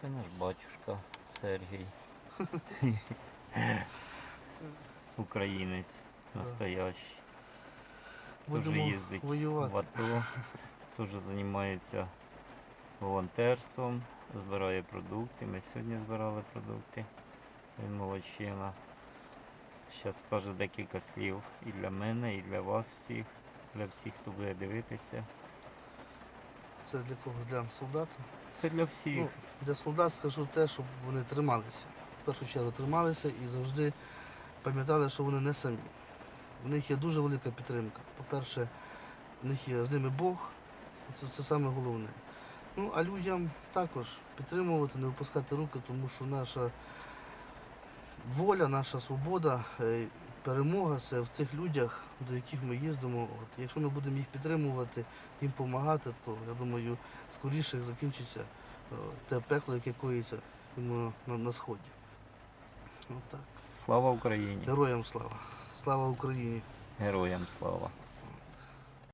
Це наш батюшка Сергій. Українець настоящий. Дуже їздить в. АТО, дуже займається волонтерством, збирає продукти. Ми сьогодні збирали продукти. Він молодчина. Зараз скаже декілька слів і для мене, і для вас всіх, для всіх, хто буде дивитися. Це для кого? Для солдат? Це для всіх. Ну, для солдат скажу те, щоб вони трималися. В першу чергу трималися і завжди пам'ятали, що вони не самі. В них є дуже велика підтримка. По-перше, в них є з ними Бог, це, це саме головне. Ну, а людям також підтримувати, не випускати руки, тому що наша воля, наша свобода, е, перемога це в цих людях, до яких ми їздимо. От, якщо ми будемо їх підтримувати, їм допомагати, то я думаю, скоріше закінчиться е, те пекло, яке коїться на, на сході. От так. Слава Україні! Героям слава! Слава Україні! Героям слава!